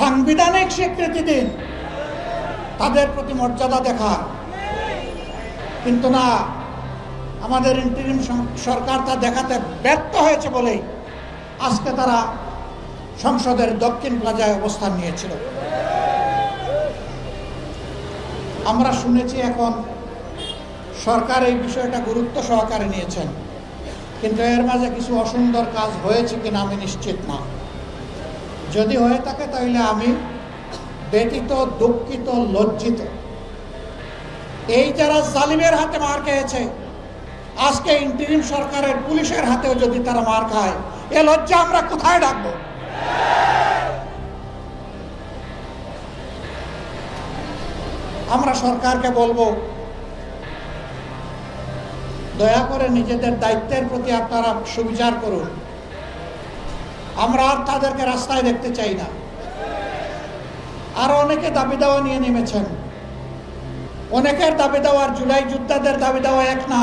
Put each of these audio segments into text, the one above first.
সাংবিধানিক স্বীকৃতি দিন তাদের প্রতি মর্যাদা দেখা। কিন্তু না, আমাদের ইন্টারিম সরকার তা দেখাতে ব্যর্থ হয়েছে বলেই আজকে তারা সংসদের দক্ষিণ প্লাজায় অবস্থান নিয়েছিল। আমরা শুনেছি এখন সরকার এই বিষয়টা গুরুত্ব সহকারে নিয়েছেন। কিন্তু এর মাঝে কিছু অসুন্দর কাজ হয়েছে কিনা আমি নিশ্চিত না। যদি হয়ে থাকে তাহলে আমি ব্যতীত দুঃখিত, লজ্জিত। এই যারা জালিমের হাতে মার খেয়েছে, আজকে ইন্টারিম সরকারের পুলিশের হাতেও যদি তারা মার খায়, এ লজ্জা আমরা কোথায় ডাকবো আমরা সরকারকে বলব, দয়া করে নিজেদের দায়িত্বের প্রতি আপনারা সুবিচার করুন। আমরা আর তাদেরকে রাস্তায় দেখতে চাই না। আরও অনেকে দাবি দেওয়া নিয়ে নেমেছেন। অনেকের দাবি দেওয়ার জুলাই যোদ্ধাদের দাবি দেওয়া এক না।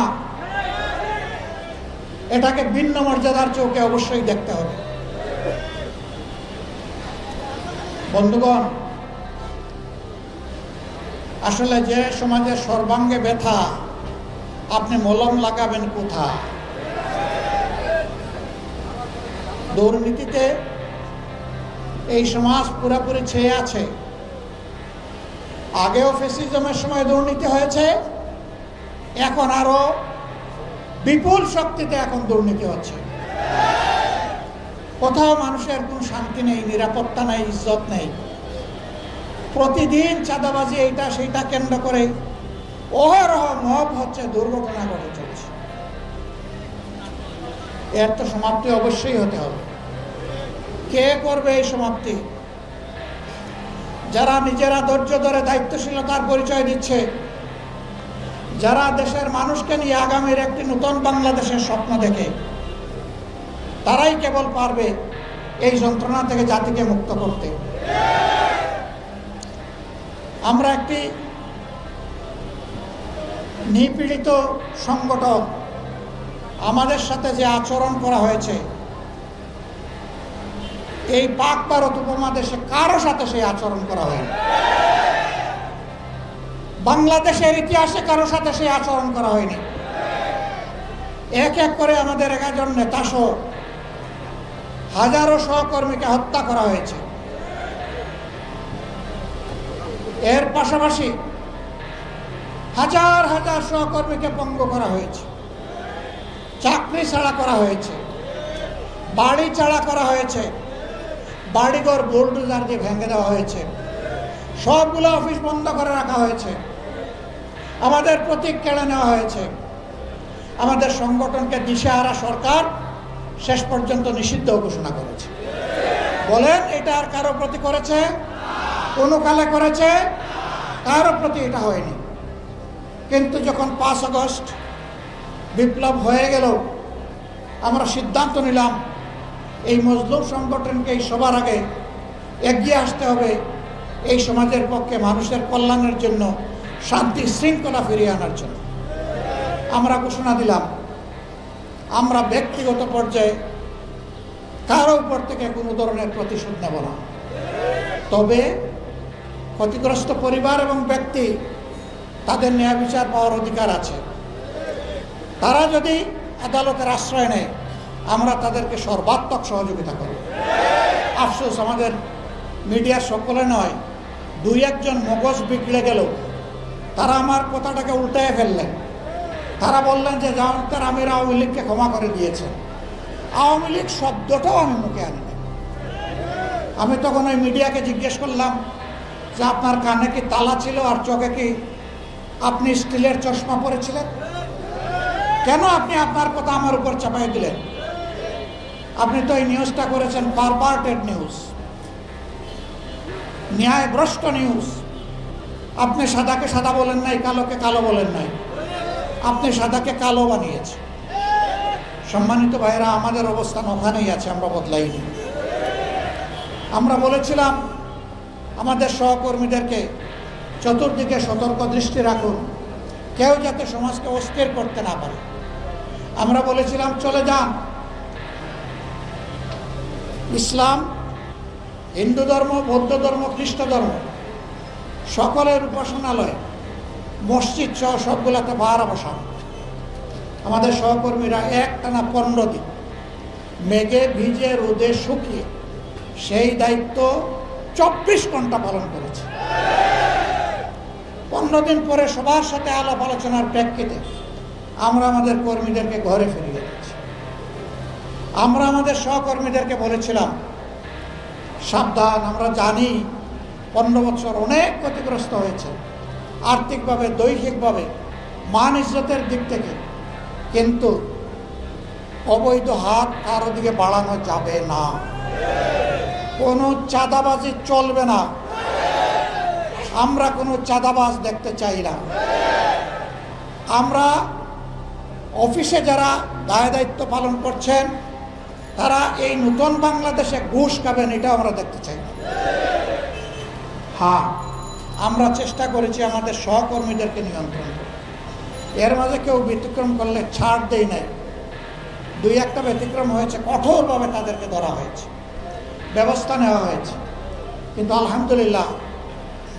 এটাকে ভিন্ন মর্যাদার চোখে অবশ্যই দেখতে হবে। বন্ধুগণ, আসলে যে সমাজের সর্বাঙ্গে ব্যথা, আপনি মলম লাগাবেন কোথা দুর্নীতিতে এই সমাজ পুরোপুরি ছেয়ে আছে। আগেও ফেসিজমের সময় দুর্নীতি হয়েছে, এখন আরও বিপুল শক্তিতে এখন দুর্নীতি হচ্ছে। কোথাও মানুষের কোনো শান্তি নেই, নিরাপত্তা নেই, ইজ্জত নেই। প্রতিদিন চাঁদাবাজি এইটা সেইটা কেন্দ্র করে অহরহ মব হচ্ছে, দুর্ঘটনা ঘটে চলছে। এর তো সমাপ্তি অবশ্যই হতে হবে। কে করবে এই সমাপ্তি? যারা নিজেরা ধৈর্য ধরে দায়িত্বশীলতার পরিচয় দিচ্ছে, যারা দেশের মানুষকে নিয়ে আগামীর একটি নতুন বাংলাদেশের স্বপ্ন দেখে, তারাই কেবল পারবে এই যন্ত্রণা থেকে জাতিকে মুক্ত করতে। আমরা একটি নিপীড়িত সংগঠন আমাদের সাথে যে আচরণ করা হয়েছে এই পাক ভারত উপমহাদেশে কারও সাথে সেই আচরণ করা হয়নি বাংলাদেশের ইতিহাসে কারও সাথে সেই আচরণ করা হয়নি এক এক করে আমাদের একাজন নেতা সহ হাজারো সহকর্মীকে হত্যা করা হয়েছে। এর পাশাপাশি হাজার হাজার সহকর্মীকে পঙ্গ করা হয়েছে। চাকরি ছাড়া করা হয়েছে। বাড়ি ছাড়া করা হয়েছে। বাড়িঘর, বোল্ডোজার দিয়ে ভেঙে দেওয়া হয়েছে। সবগুলো অফিস বন্ধ করে রাখা হয়েছে। আমাদের প্রতীক কেড়ে নেওয়া হয়েছে। আমাদের সংগঠনকে দিশে দিশেহারা সরকার শেষ পর্যন্ত নিষিদ্ধ ঘোষণা করেছে। বলেন, এটা আর কারও প্রতি করেছে? কোনো কালে করেছে? কারও প্রতি এটা হয়নি। কিন্তু যখন পাঁচ আগস্ট বিপ্লব হয়ে গেল, আমরা সিদ্ধান্ত নিলাম এই মজলুম সংগঠনকে এই সবার আগে এগিয়ে আসতে হবে এই সমাজের পক্ষে, মানুষের কল্যাণের জন্য, শান্তি শৃঙ্খলা ফিরিয়ে আনার জন্য। আমরা ঘোষণা দিলাম, আমরা ব্যক্তিগত পর্যায়ে কারও উপর থেকে কোনো ধরনের প্রতিশোধ নেব না। তবে ক্ষতিগ্রস্ত পরিবার এবং ব্যক্তি, তাদের ন্যায় বিচার পাওয়ার অধিকার আছে। তারা যদি আদালতের আশ্রয় নেয় আমরা তাদেরকে সর্বাত্মক সহযোগিতা করি। আফসোস, আমাদের মিডিয়ার সকলে নয়, দুই একজন মগজ বিগড়ে গেল। তারা আমার কথাটাকে উল্টায় ফেললেন তারা বললেন যে জামাতের আমির আওয়ামী লীগকে ক্ষমা করে দিয়েছেন আওয়ামী লীগ শব্দটাও আমি মুখে আনিনি আমি তখন ওই মিডিয়াকে জিজ্ঞেস করলাম যে, আপনার কানে কি তালা ছিল আর চোখে কি আপনি স্টিলের চশমা পরেছিলেন? কেন আপনি আপনার কথা আমার উপর চাপাই দিলেন? আপনি তো এই নিউজটা করেছেন পারপার্টেড নিউজ ন্যায়ভ্রষ্ট নিউজ আপনি সাদাকে সাদা বলেন নাই, কালোকে কালো বলেন নাই। আপনি সাদাকে কালো বানিয়েছেন। সম্মানিত ভাইরা আমাদের অবস্থান ওখানেই আছে, আমরা বদলাইনি। আমরা বলেছিলাম, আমাদের সহকর্মীদেরকে চতুর্দিকে সতর্ক দৃষ্টি রাখুন, কেউ যাতে সমাজকে অস্থির করতে না পারে। আমরা বলেছিলাম, চলে যান। ইসলাম, হিন্দু ধর্ম, বৌদ্ধ ধর্ম, খ্রিস্ট ধর্ম, সকলের উপাসনালয়, মসজিদ সহ সবগুলোতে বাহারা বসানো। আমাদের সহকর্মীরা এক টানা পনেরো দিন মেঘে ভিজে রোদে শুকিয়ে সেই দায়িত্ব চব্বিশ ঘণ্টা পালন করেছে। পনেরো দিন পরে সবার সাথে আলাপ আলোচনার প্রেক্ষিতে আমরা আমাদের কর্মীদেরকে ঘরে দিচ্ছি আমরা আমাদের সহকর্মীদেরকে বলেছিলাম, সাবধান, আমরা জানি পনেরো বছর অনেক ক্ষতিগ্রস্ত হয়েছে। আর্থিকভাবে, দৈহিকভাবে, মান ইজ্জতের দিক থেকে। কিন্তু অবৈধ হাত কারও দিকে বাড়ানো যাবে না। কোনো চাঁদাবাজি চলবে না। আমরা কোনো চাঁদাবাজ দেখতে চাই না। আমরা অফিসে যারা দায় দায়িত্ব পালন করছেন তারা এই নতুন বাংলাদেশে ঘুষ খাবেন এটা আমরা দেখতে চাই। না হ্যাঁ আমরা চেষ্টা করেছি আমাদের সহকর্মীদেরকে নিয়ন্ত্রণ। এর মাঝে কেউ ব্যতিক্রম করলে ছাড় দেয় নাই। দুই একটা ব্যতিক্রম হয়েছে, কঠোরভাবে তাদেরকে ধরা হয়েছে, ব্যবস্থা নেওয়া হয়েছে। কিন্তু আলহামদুলিল্লাহ,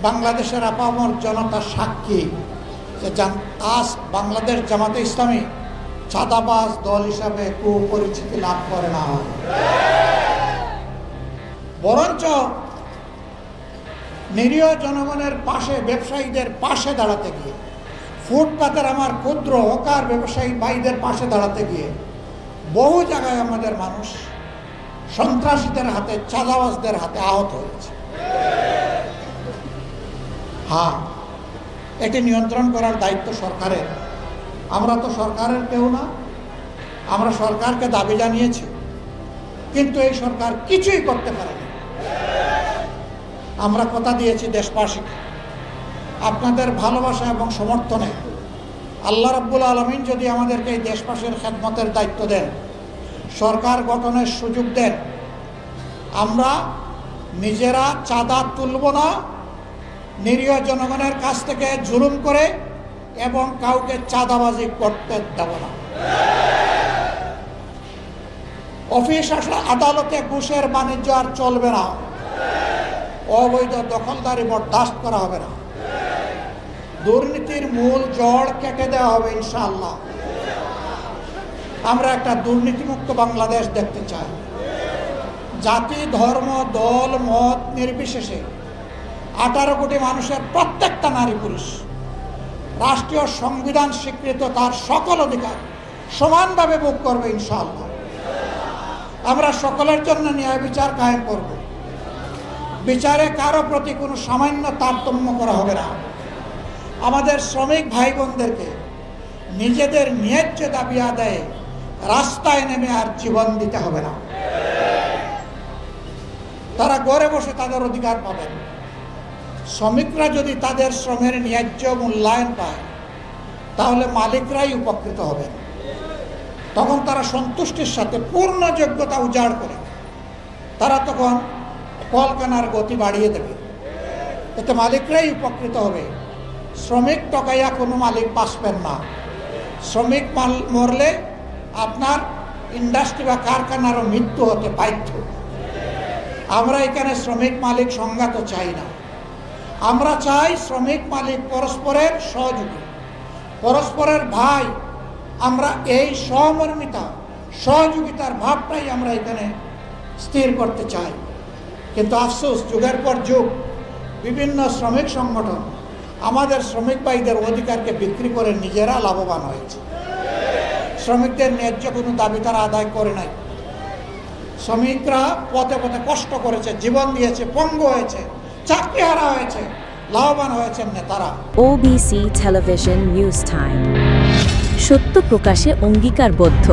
বাংলাদেশের আপামর জনতার সাক্ষী যে বাংলাদেশ জামাতে ইসলামী চাঁদাবাজ দল হিসাবে কুপরিচিতি লাভ করে না। বরঞ্চ নিরীহ জনগণের পাশে, ব্যবসায়ীদের পাশে দাঁড়াতে গিয়ে, ফুটপাতের আমার ক্ষুদ্র হকার ব্যবসায়ী ভাইদের পাশে দাঁড়াতে গিয়ে, বহু জায়গায় আমাদের মানুষ সন্ত্রাসীদের হাতে, চাঁদাবাজদের হাতে আহত হয়েছে। হ্যাঁ এটি নিয়ন্ত্রণ করার দায়িত্ব সরকারের। আমরা তো সরকারের কেউ না, আমরা সরকারকে দাবি জানিয়েছি, কিন্তু এই সরকার কিছুই করতে পারেনি। আমরা কথা দিয়েছি দেশবাসীকে, আপনাদের ভালোবাসা এবং সমর্থনে। আল্লাহ রাব্বুল আলমিন যদি আমাদেরকে এই দেশবাসীর খেদমতের দায়িত্ব দেন, সরকার গঠনের সুযোগ দেন, আমরা নিজেরা চাঁদা তুলব না, নিরীহ জনগণের কাছ থেকে জুলুম করে এবং কাউকে চাঁদাবাজি করতে দেব না। অফিস আসলে আদালতে ঘুষের বাণিজ্য আর চলবে না। অবৈধ দখলদারি বরদাস্ত করা হবে না। দুর্নীতির মূল জড় কেটে দেওয়া হবে ইনশাআল্লাহ। আমরা একটা দুর্নীতিমুক্ত বাংলাদেশ দেখতে চাই। জাতি, ধর্ম, দল, মত নির্বিশেষে আঠারো কোটি মানুষের প্রত্যেকটা নারী পুরুষ রাষ্ট্রীয় সংবিধান স্বীকৃত তার সকল অধিকার সমানভাবে ভোগ করবে ইনশাআল্লাহ। আমরা সকলের জন্য ন্যায় বিচার কায়েম করব। বিচারে কারও প্রতি কোনো সামান্য তারতম্য করা হবে না। আমাদের শ্রমিক ভাই বোনদেরকে নিজেদের ন্যায্য দাবি আদায়ে রাস্তায় নেমে আর জীবন দিতে হবে না। তারা ঘরে বসে তাদের অধিকার পাবেন। শ্রমিকরা যদি তাদের শ্রমের ন্যায্য মূল্যায়ন পায়, তাহলে মালিকরাই উপকৃত হবেন। তখন তারা সন্তুষ্টির সাথে পূর্ণ যোগ্যতা উজাড় করে তারা তখন কলকানার গতি বাড়িয়ে দেবে। এতে মালিকরাই উপকৃত হবে। শ্রমিক টকাইয়া কোনো মালিক বাঁচবেন না। শ্রমিক মাল মরলে আপনার ইন্ডাস্ট্রি বা কারখানারও মৃত্যু হতে বাধ্য। আমরা এখানে শ্রমিক মালিক সংঘাত চাই না। আমরা চাই শ্রমিক মালিক পরস্পরের সহযোগী। পরস্পরের ভাই, আমরা এই সহমর্মিতা, সহযোগিতার ভাবটাই আমরা এখানে স্থির করতে চাই। কিন্তু আফসোস, যুগের পর যুগ, বিভিন্ন শ্রমিক সংগঠন আমাদের শ্রমিক ভাইদের অধিকারকে বিক্রি করে নিজেরা লাভবান হয়েছে। শ্রমিকদের ন্যায্য কোনো দাবি তারা আদায় করে নাই। শ্রমিকরা পথে পথে কষ্ট করেছে, জীবন দিয়েছে, পঙ্গ হয়েছে। চাকরি হারা হয়েছে লাভবান হয়েছেন নেতারা ওবিসি টেলিভিশন নিউজ টাইম সত্য প্রকাশে অঙ্গীকারবদ্ধ।